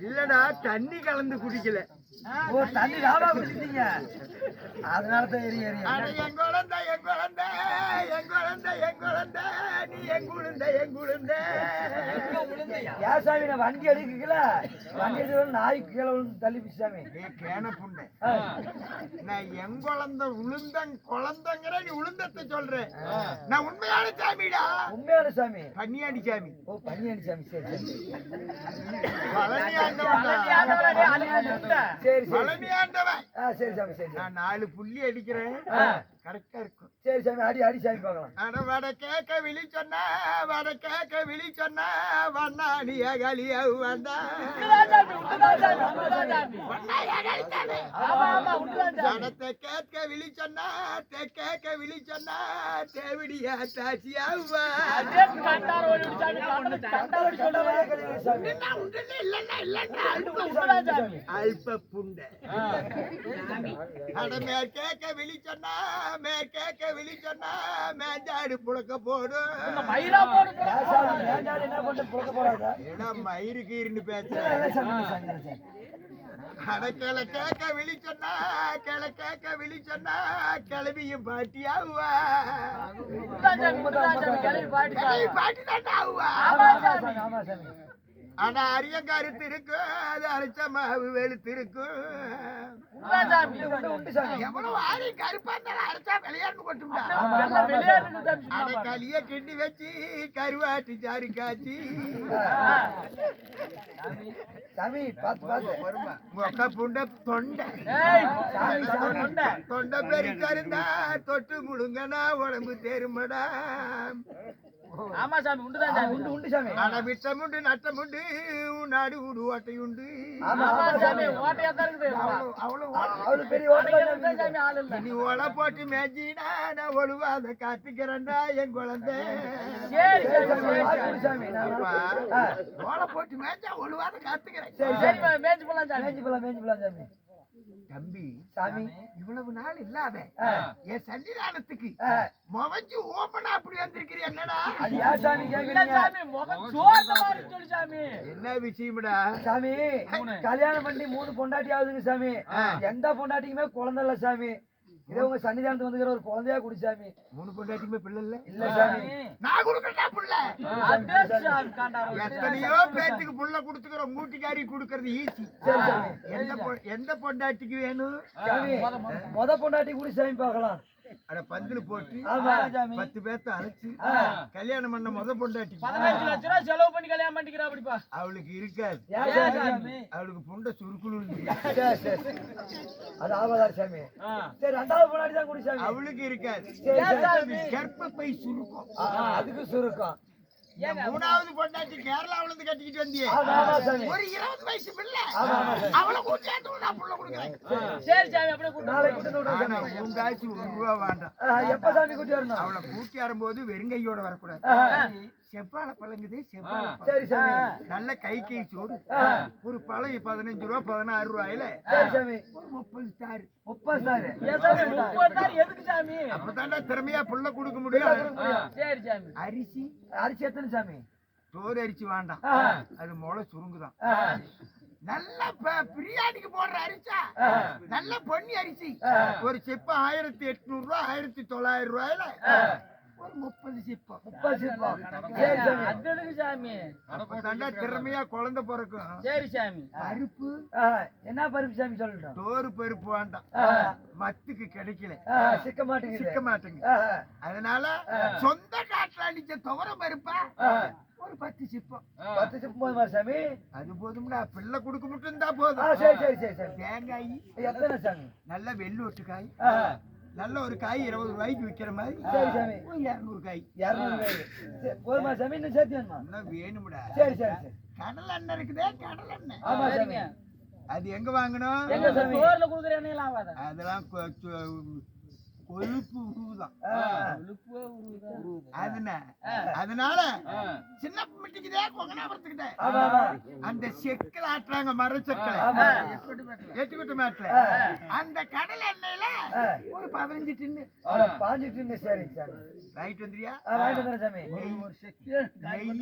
இல்லடா தண்ணி கலந்து குடிக்கல. ஓ தண்ணி ராவா குடிச்சிட்டீங்க. அதனால தான் என் குழந்தை என் குழந்தை என் குழந்தை என் குழந்தை நீ என் குழந்தை என் குழந்தை. ஏன் சாமி நான் வண்டி அடிக்கல வண்டி அடிக்க நாய் கீழே விழுந்து தள்ளி சாமி. கேன புண்டை ஆ. நான் என் குழந்தை உளுந்தங் குழந்தைங்கிற நீ உளுந்தத்தை சொல்றேன் நான் உண்மையான சாமிடா. உண்மையான சாமி. பன்னியாடி சாமி. ஓ பன்னியாண்டி சாமி சரி சரி. பழனி ஆண்டவன் சரி ஆ சரி சாமி சரி நான் நாலு புள்ளி அடிக்கிறேன் கரெக்டா இருக்கும் சரி சாமி அடி அடி சாமி பார்க்கலாம் அட வட கேக்க விழி சொன்ன வட கேக்க விழி சொன்ன வண்ணாடிய கலிய வந்தா கேட்க விழி சொன்ன கேட்க விழி சொன்ன தேவிடிய தாச்சியாவா கண்டாவடி புண்டை. அட மேற் கேட்க விழி சொன்னா மேற் கேட்க விழி சொன்னா மேஞ்சாடு புழக்க போடும் ஏன் சாமி வேண்டாம் என்ன பண்ண போக போறாங்க? ஏடா மயிறு கீருன்னு பேசுற. இல்ல சாமி இல்ல சாமி இல்ல சாமி அட சொன்னா சொன்னா கிளவியும் பாட்டியாவா கிளவி பாட்டி தான். ஆனா அரியங்காரு திருக்கு அது அரைச்ச மாவு உண்டு சாமி எவ்வளவு ஆரி கருப்பா இருந்தாலும் அரைச்சா ஆமா சாமி. அட களிய கிண்டி வச்சு கருவாட்டி சாறு காய்ச்சி. சாமி மொக்க புண்ட தொண்டை. தொண்டை. பெருக்கா இருந்தா தொட்டு முழுங்கனா உடம்பு தேருமடா. ஆமா சாமி உண்டுதான் ஆ, உண்டு உண்டு சாமி. அட விட்டமுண்டு நட்டமுண்டு நாடு உடு ஓட்டையுண்டு ஆமா ஆமா ஆமா சாமி சாமி ஓட்டையா தான் இருக்குது அவ்வளவு அவ்வளவு பெரிய ஓட்டல் சாமி சாமி ஆள் இல்ல. நீ ஒலை போட்டு மேய்ச்சினா நான் ஒழுவாத காத்துக்கிறேன்டா என் குழந்தை. சரி சரி சாமி சாமி சாமி ஓலை போட்டு மேய்ச்சா ஒழுவாத காத்துக்கிறேன். சரி சரி சாமி மேய்ச்சி போலாம் சாமி. மேய்ச்சி போலாம் மேய்ச்சி போலாம் சாமி. தம்பி சாமி இவ்வளவு நாள் இல்லாத. என் சன்னிதானத்துக்கு ஆ, முவஞ்சு ஓப்பனா அப்படி வந்திருக்கிற என்னடா? என்ன விஷயம்டா? சாமி கல்யாணம் பண்ணி மூணு பொண்டாட்டி ஆகுதுங்க சாமி. எந்த பொண்டாட்டிக்குமே குழந்தை இல்ல சாமி. இதே உங்க சன்னிதானத்துக்கு வந்துக்கிற ஒரு குழந்தையா குடி சாமி. மூணு பொண்டாட்டியுமே பிள்ளை இல்ல? இல்ல சாமி. நான் கொடுக்கறா புள்ள? எத்தனையோ பேத்துக்கு புள்ள கொடுத்துக்கிறோம். மூட்டிக்காரி கொடுக்கறது ஈஸி. எந்த பொ- எந்த பொண்டாட்டிக்கு வேணும்? முத பொண்டாட்டி குடி சாமி பார்க்கலாம். அட பந்தில் போட்டு பத்து பேர்த்த அழைச்சு கல்யாணம் பண்ண முத பொண்டாட்டி. பதினஞ்சு லட்ச ரூபா செலவு பண்ணி கல்யாணம் பண்ணிக்கிறா அப்படிப்பா. அவளுக்கு இருக்காது. அவளுக்கு புண்டை சுருக்குழு சரி சரி. அது ஆகாதார் சாமி. சரி ரெண்டாவது பொண்டாட்டி தான் குடி சாமி. அவளுக்கு இருக்காது? கர்ப்பப்பை சுருக்கம். அதுக்கு சுருக்கம். மூணாவது பொண்டாட்டி கேரளாவுல இருந்து கட்டிக்கிட்டு வந்தியே. ஒரு இருபது வயசு பிள்ளை. அவளை கூட்டியாந்து நான் புள்ள கொடுக்குறேன். சரி சாமி அப்படியே கூட்டு காய்ச்சி ஒரு ரூபா வேண்டாம். எப்ப சாமி கூட்டி வரணும்? அவளை கூட்டி வரும்போது வெறுங்கையோட வரக்கூடாது. செவ்வாழை பழங்குது செவ்வாழை பழம். சரி சாமி நல்ல கை கை சோறு. ஒரு பழம் பதினஞ்சு ரூபா பதினாறு ரூபாயில சரி சாமி. ஒரு முப்பது ஸ்டார் முப்பது நாள் எதுக்கு சாமி? அப்பதான்டா திறமையா புள்ள கொடுக்க முடியும். சரி சாமி. அரிசி. அரிசி எத்தனை சாமி? சோறு அரிசி வேண்டாம். அது முளை சுருங்குதான். நல்ல பிரியாணிக்கு போடுற அரிசா. நல்ல பொன்னி அரிசி. ஒரு சிப்ப ஆயிரத்தி எட்நூறு ரூபாய் ஆயிரத்தி தொள்ளாயிரம் ரூபாயில முப்பது சிப்பம். முப்பது சிப்பம். சரி சாமி அது எதுக்கு சாமி. அப்பதான்டா திறமையா குழந்தை பிறக்கும். சரி சாமி. பருப்பு. என்ன பருப்பு சாமி சொல்லட்டும் தோறு பருப்பு வேண்டாம். மத்துக்கு கிடைக்கல. சிக்க மாட்டேங்குது. சிக்க மாட்டேங்குது. ஆ, அதனால சொந்த காட்டுல அடிச்ச துவர பருப்பா ஒரு பத்து சிப்பம். பத்து சிப்பம் போதுமா சாமி? அது போதும்டா. பிள்ளை கொடுக்க மட்டும் இருந்தா ஆ போதும் சரி சரி சரி சரி. தேங்காய். எத்தனை சாமி? நல்ல வெள்ளோட்டு காய் ஆ, நல்ல ஒரு காய் இருபது ரூபாய்க்கு விற்கிற மாதிரி. சரி சாமி இரநூறு காய். இரநூறு காய். சரி, போதுமா சாமி இன்னும் சேர்த்து வேணுமா? இன்னும் வேணும்டா. சரி சரி சரி. கடல் எண்ணெய் இருக்குதே கடல் எண்ணெய் ஆமா சாமி. அது எங்க வாங்கணும்? அதெல்லாம் கொழுப்பு உருவுதான் கொழுப்பே அதனால சின்ன மிட்டிக்குதே கொங்கனாபுரத்துக்கிட்ட. அந்த செக்கில் ஆட்டுறாங்க மர செக்கில். எட்டுக்குட்டு மேட்ல அந்த கடல் எண்ணெயில ஒரு பதினஞ்சு டின்னு. அட பாஞ்சிட்டு இருந்த சரி ரைட் வந்துறியா ஆ, வாங்கிட்டு வந்துடுறேன் சாமி. நெய்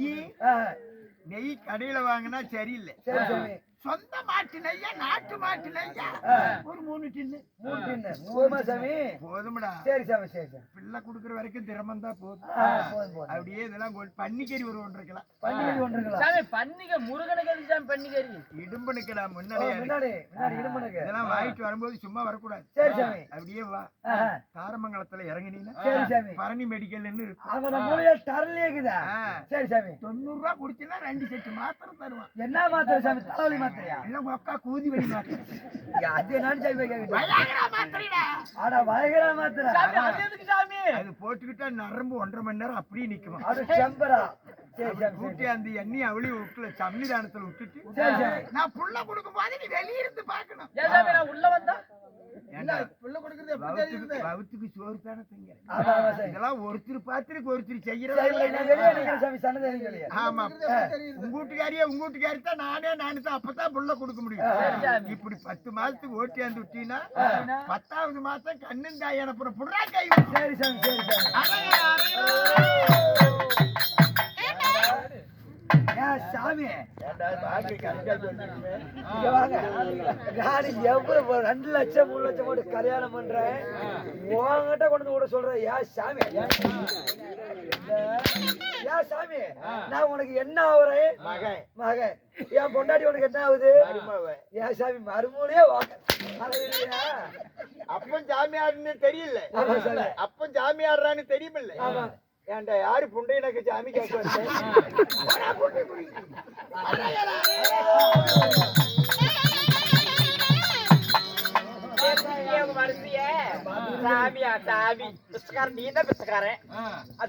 நெய் கடையில வாங்கினா சரியில்லை. சரி சாமி. சொந்த மாட்டு நெய்யா நாட்டு மாட்டு நெய்யா ஒரு மூணு டின்னு. மூணு டின்னு. போதுமா சாமி. போதும்டா. சரி சாமி சரி சாமி. பிள்ளை குடுக்குற வரைக்கும் திறமம் தான் போதும். அப்படியே இதெல்லாம் பன்னிக்கறி ஒரு ஒன்று இருக்கலாம். பண்டிகை ஒன்றுங்களா சாமி பன்னிகை முருகனுக்கு சாமி பன்னிகறி இடும்பு நிக்கலாம் ஓ, முன்னாடியே இருக்கு. முன்னாடி முன்னாடி இடுமனுக்கு இதெல்லாம் வாங்கிட்டு வரும்போது சும்மா வரக்கூடாது. சரி சாமி. அப்படியே வா. தாரமங்கலத்துல இறங்கினீங்கன்னா சரி சாமி. பரணி மெடிக்கல்னு ஆ, சரி சாமி. தொண்ணூறு ரூபா குடிச்சுன்னா ரெண்டு செட்டு மாத்திரம் தருவான். என்ன மாத்திரை சாமி? தலைவலி மாத்திரையா? இல்ல கூதி வழி மாத்திரம் இங்க அது என்னன்னு சாமி ஆடா வயகரா மாத்திரை. சாமி அது எதுக்கு சாமி? அது போட்டுக்கிட்டா நரம்பு ஒன்றரை மணி நேரம் அப்படியே நிக்குமா? அது செம்பரா. கூட்டி அந்த எண்ணெய் அவளி விட்டுல சம்மிதானத்துல விட்டுட்டு சரி சாமி. நான் புள்ள கொடுக்கும் போது நீ வெளிய இருந்து பாக்கணும் ஏன் சாமி நான் உள்ள வந்தா ஏண்டா, வவுத்துக்கு சோறு தானே திங்க இதெல்லாம் ஒருத்தர் பாத்திருக்கு ஒருத்தர் செய்யற சரி, வேலை நான் வெளியே நிக்கிறேன் சாமி சன்னதி வெளியே. ஆமா. உங்க வீட்டுக்காரியே உங்க வீட்டுக்காரி தான் நானே நானு தான். அப்பதான் புள்ள கொடுக்க முடியும். இப்படி பத்து மாசத்துக்கு ஓட்டியாந்து விட்டீங்கன்னா? பத்தாவது மாசம் கண்ணும் தாய் அனுப்புற புடுறா கை சரி சாமி சரி சாமி. சாமி? நான் எவ்வளவு ரெண்டு லட்சம் மூணு லட்சம் போட்டு கல்யாணம் பண்றேன் உங்ககிட்ட கொண்டு வந்து விட சொல்றேன் ஏன் சாமி ஏன் சாமி நான் உனக்கு என்ன ஆகுறேன் மகன். மகன். என் பொண்டாட்டி உனக்கு என்ன ஆகுது. ஏன் சாமி மறுமூலையே வாங்க. அப்பன் ஜாமியார்னு தெரியல ஆமா சாமி. அப்பன் ஜாமியார்றான்னு தெரியுமில்ல. ஏன்டா யாரு புண்டை எனக்கு ஜாமி கேட்க சாமியா சாமி பிச்சைக்காரன் நீ தான் பிச்சைக்காரன் அது